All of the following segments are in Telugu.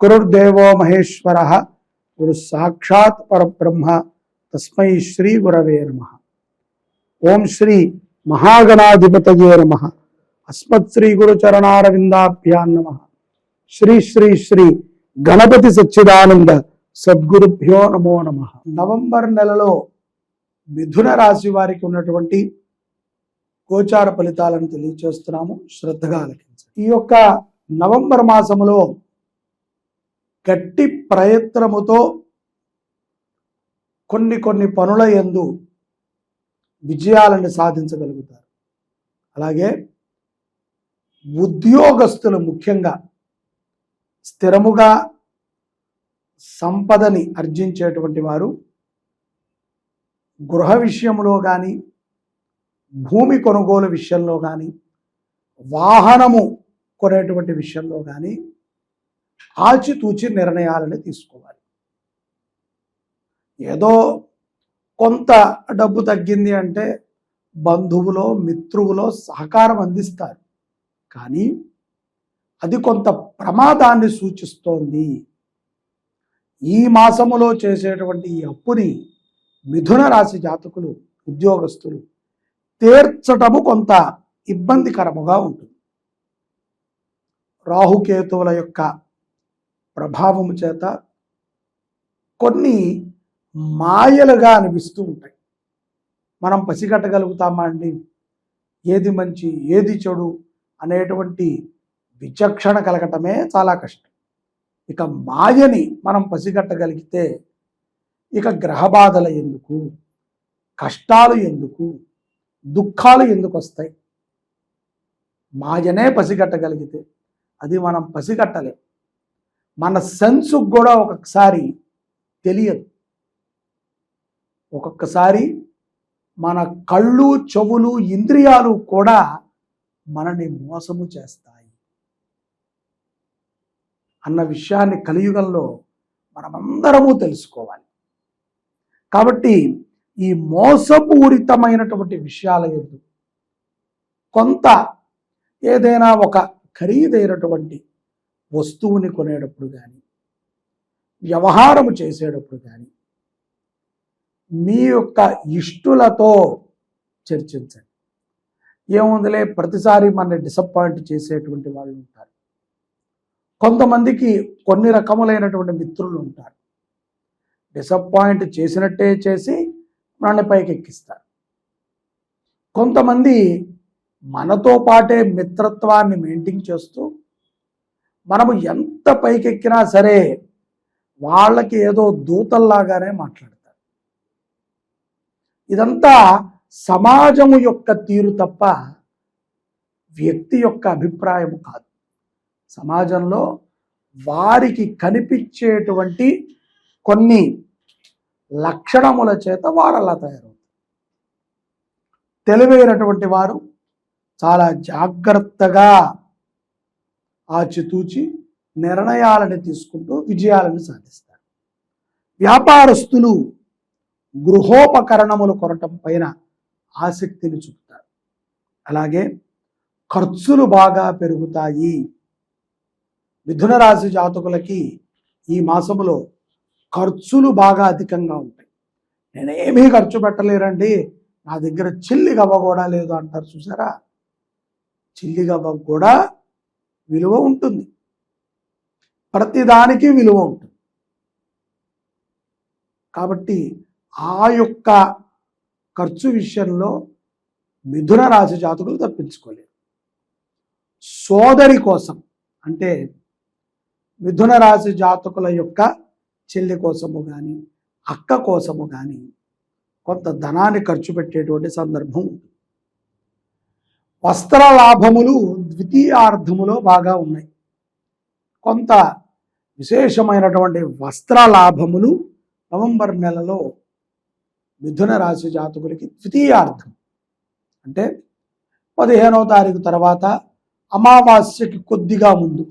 గురుర్దేవో మహేశ్వర గురు సాక్షాత్ పరబ్రహ్మ తస్మై శ్రీ గురవే నమ ఓం శ్రీ మహాగణాధిపతయే నమ అస్మత్ శ్రీ గురు నమ శ్రీ శ్రీ శ్రీ గణపతి సచ్చిదానంద సద్గురుభ్యో నమో నమ నవంబర్ నెలలో మిథున రాశి వారికి ఉన్నటువంటి గోచార ఫలితాలను తెలియచేస్తున్నాము. శ్రద్ధగా ఆలకించండి. ఈ యొక్క నవంబర్ మాసములో గట్టి ప్రయత్నముతో కొన్ని కొన్ని పనుల యందు విజయాలను సాధించగలుగుతారు. అలాగే ఉద్యోగస్తులు ముఖ్యంగా స్థిరముగా సంపదని ఆర్జించేటువంటి వారు గృహ విషయంలో కానీ భూమి కొనుగోలు విషయంలో కానీ వాహనము కొనేటువంటి విషయంలో కానీ ఆచితూచి నిర్ణయాలని తీసుకోవాలి. ఏదో కొంత డబ్బు తగ్గింది అంటే బంధువులో మిత్రువులో సహకారం అందిస్తారు. కానీ అది కొంత ప్రమాదాన్ని సూచిస్తోంది. ఈ మాసములో చేసేటువంటి ఈ అప్పుని మిథున రాశి జాతకులు ఉద్యోగస్తులు తీర్చటము కొంత ఇబ్బందికరముగా ఉంటుంది. రాహుకేతువుల యొక్క ప్రభావము చేత కొన్ని మాయలుగా అనిపిస్తూ ఉంటాయి. మనం పసిగట్టగలుగుతామా అండి? ఏది మంచి ఏది చెడు అనేటువంటి విచక్షణ కలగటమే చాలా కష్టం. ఇక మాయని మనం పసిగట్టగలిగితే ఇక గ్రహబాధలు ఎందుకు? కష్టాలు ఎందుకు? దుఃఖాలు ఎందుకు వస్తాయి? మాయనే పసిగట్టగలిగితే అది మనం పసిగట్టలేం. మన సెన్సుకు కూడా ఒక్కొక్కసారి తెలియదు. ఒక్కొక్కసారి మన కళ్ళు చెవులు ఇంద్రియాలు కూడా మనని మోసము చేస్తాయి. అన్న విషయాన్ని కలియుగంలో మనమందరము తెలుసుకోవాలి. కాబట్టి ఈ మోసపూరితమైనటువంటి విషయాల ఎందు కొంత ఏదైనా ఒక ఖరీదైనటువంటి వస్తువుని కొనేటప్పుడు కానీ వ్యవహారము చేసేటప్పుడు కానీ మీ యొక్క ఇష్టులతో చర్చించండి. ఏముందిలే ప్రతిసారి మన డిసప్పాయింట్ చేసేటువంటి వాళ్ళు ఉంటారు. కొంతమందికి కొన్ని రకములైనటువంటి మిత్రులు ఉంటారు. డిసప్పాయింట్ చేసినట్టే చేసి మనల్ని పైకి ఎక్కిస్తారు కొంతమంది మనతో పాటే మిత్రత్వాన్ని మెయింటైన్ చేస్తూ మనము ఎంత పైకెక్కినా సరే వాళ్ళకి ఏదో దూతల్లాగానే మాట్లాడతారు. ఇదంతా సమాజము యొక్క తీరు తప్ప వ్యక్తి యొక్క అభిప్రాయం కాదు. సమాజంలో వారికి కనిపించేటువంటి కొన్ని లక్షణముల చేత వారు అలా తయారవుతారు. తెలివైనటువంటి వారు చాలా జాగ్రత్తగా ఆచితూచి నిర్ణయాలను తీసుకుంటూ విజయాలను సాధిస్తారు. వ్యాపారస్తులు గృహోపకరణములు కొనటం పైన ఆసక్తిని చూపుతారు. అలాగే ఖర్చులు బాగా పెరుగుతాయి. మిథున రాశి జాతకులకి ఈ మాసములో ఖర్చులు బాగా అధికంగా ఉంటాయి. నేనేమీ ఖర్చు పెట్టలేరండి. నా దగ్గర చిల్లి గవ్వ కూడా లేదు అంటారు చూసారా? చిల్లి గవ్వ కూడా విలువ ఉంటుంది. ప్రతిదానికి విలువ ఉంటుంది. కాబట్టి ఆ యొక్క ఖర్చు విషయంలో మిథున రాశి జాతకులు తప్పించుకోలేరు. సోదరి కోసం అంటే మిథున రాశి జాతకుల యొక్క చెల్లి కోసము కానీ అక్క కోసము కానీ కొంత ధనాన్ని ఖర్చు పెట్టేటువంటి సందర్భం ఉంటుంది. వస్త్ర లాభములు ద్వితీయార్థములో బాగా ఉన్నాయి. కొంత విశేషమైనటువంటి వస్త్ర లాభములు నవంబర్ నెలలో మిథున రాశి జాతకులకి ద్వితీయార్థం. అంటే పదిహేనవ తారీఖు తర్వాత అమావాస్యకి కొద్దిగా ముందు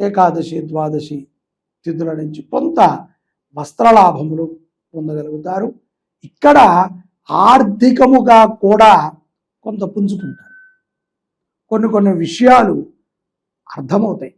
ఏకాదశి ద్వాదశి తిథుల నుంచి కొంత వస్త్రలాభములు పొందగలుగుతారు. ఇక్కడ ఆర్థికముగా కూడా కొంత పుంజుకుంటారు. కొన్ని కొన్ని విషయాలు అర్థమవుతాయి.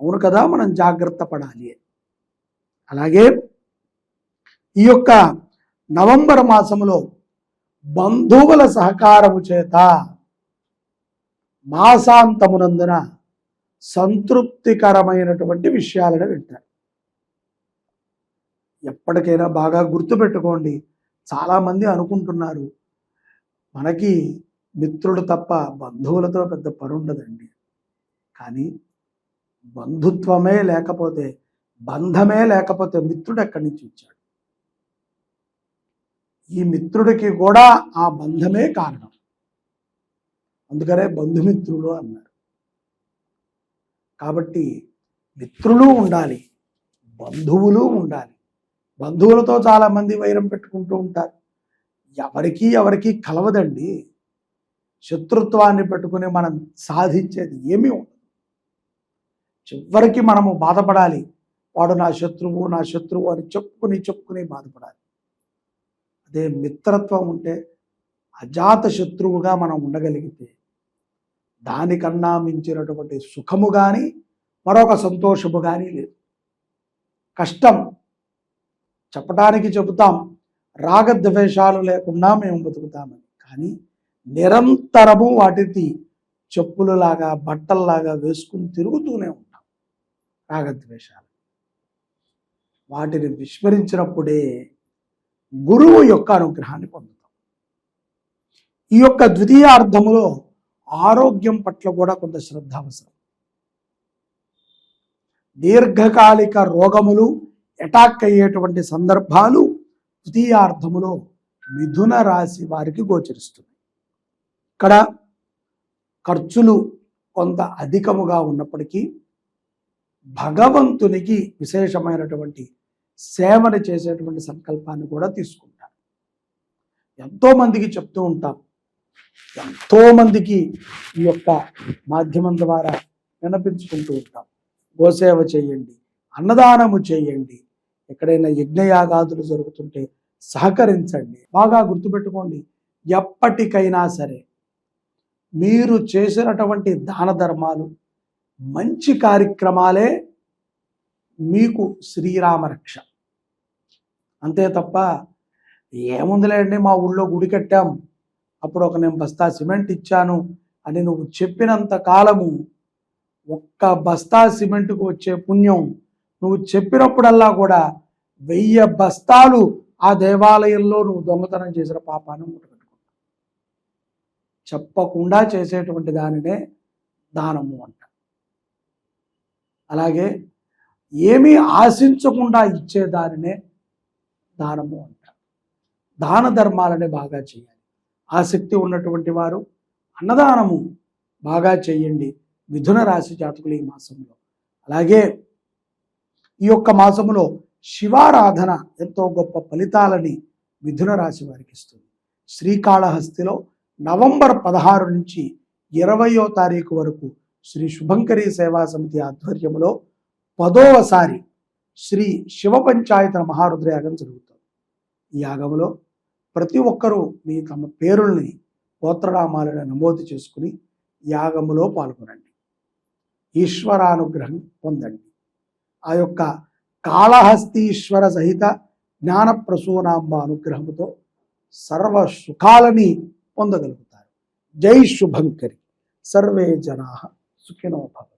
అవును కదా మనం జాగ్రత్త పడాలి అలాగే ఈ యొక్క నవంబర్ మాసంలో బంధువుల సహకారము చేత మాసాంతమునందున సంతృప్తికరమైనటువంటి విషయాలను వింటారు. ఎప్పటికైనా బాగా గుర్తుపెట్టుకోండి. చాలామంది అనుకుంటున్నారు మనకి మిత్రుడు తప్ప బంధువులతో పెద్ద పని ఉండదండి కానీ బంధుత్వమే లేకపోతే బంధమే లేకపోతే మిత్రుడు ఎక్కడి నుంచి వచ్చాడు? ఈ మిత్రుడికి కూడా ఆ బంధమే కారణం. అందుకనే బంధుమిత్రుడు అన్నారు. కాబట్టి మిత్రులు ఉండాలి బంధువులు ఉండాలి. బంధువులతో చాలా మంది వైరం పెట్టుకుంటూ ఉంటారు. ఎవరికి ఎవరికి కలవదండి. శత్రుత్వాన్ని పెట్టుకుని మనం సాధించేది ఏమీ ఉండదు. చివరికి మనము బాధపడాలి. వాడు నా శత్రువు నా శత్రువు అని చెప్పుకుని చెప్పుకుని బాధపడాలి. అదే మిత్రత్వం ఉంటే అజాత శత్రువుగా మనం ఉండగలిగితే దానికన్నా మించినటువంటి సుఖము కానీ మరొక సంతోషము కానీ లేదు. కష్టం. చెప్పడానికి చెబుతాం. రాగద్వేషాలు లేకుండా మేము బతుకుతామని. కానీ నిరంతరము వాటిని చెప్పులలాగా బట్టల్లాగా వేసుకుని తిరుగుతూనే ఉంటాం. రాగద్వేషాలు. వాటిని విస్మరించినప్పుడే గురువు యొక్క అనుగ్రహాన్ని పొందుతాం. ఈ యొక్క ద్వితీయార్థములో ఆరోగ్యం పట్ల కూడా కొంత శ్రద్ధ అవసరం. దీర్ఘకాలిక రోగములు అటాక్ అయ్యేటువంటి సందర్భాలు ద్వితీయార్థములో మిథున రాశి వారికి గోచరిస్తుంది ఇక్కడ ఖర్చులు కొంత అధికముగా ఉన్నప్పటికీ భగవంతునికి విశేషమైనటువంటి సేవను చేసేటువంటి సంకల్పాన్ని కూడా తీసుకుంటారు. ఎంతోమందికి చెప్తూ ఉంటాం. ఎంతోమందికి ఈ యొక్క మాధ్యమం ద్వారా వినపించుకుంటూ ఉంటాం. గోసేవ చేయండి అన్నదానము చేయండి ఎక్కడైనా యజ్ఞయాగాదులు జరుగుతుంటే సహకరించండి. బాగా గుర్తుపెట్టుకోండి ఎప్పటికైనా సరే మీరు చేసినటువంటి దాన ధర్మాలు మంచి కార్యక్రమాలే మీకు శ్రీరామ రక్ష. అంతే తప్ప ఏముందిలేండి మా ఊళ్ళో గుడి కట్టాం అప్పుడు ఒక నేను బస్తా సిమెంట్ ఇచ్చాను అని నువ్వు చెప్పినంత కాలము ఒక్క బస్తా సిమెంట్కు వచ్చే పుణ్యం నువ్వు చెప్పినప్పుడల్లా కూడా వెయ్యి బస్తాలు ఆ దేవాలయంలో నువ్వు దొంగతనం చేసిన పాపాన్ని ముట్టగట్టుకుంటావు చెప్పకుండా చేసేటువంటి దానినే దానము అంట. అలాగే ఏమీ ఆశించకుండా ఇచ్చే దానినే దానము అంట. దాన ధర్మాలని బాగా చేయాలి. ఆసక్తి ఉన్నటువంటి వారు అన్నదానము బాగా చేయండి. మిథున రాశి జాతకులు ఈ మాసంలో. అలాగే ఈ యొక్క మాసములో శివారాధన ఎంతో గొప్ప ఫలితాలని మిథున రాశి వారికి ఇస్తుంది. శ్రీకాళహస్తిలో నవంబర్ పదహారు నుంచి ఇరవయో తారీఖు వరకు శ్రీ శుభంకరి సేవా సమితి ఆధ్వర్యంలో పదోవసారి శ్రీ శివ పంచాయతన మహారుద్రయాగం జరుగుతుంది. ఈ యాగంలో ప్రతి ఒక్కరూ మీ తమ పేరుల్ని గోత్రనామాలను నమోదు చేసుకుని యాగములో పాల్గొనండి. ఈశ్వరానుగ్రహం పొందండి. ఆ యొక్క కాళహస్తీశ్వర సహిత జ్ఞానప్రసూనాంబ అనుగ్రహముతో సర్వ సుఖాలని పొందగలుగుతారు జై శుభంకరి సర్వే జనా సుఖినో భవ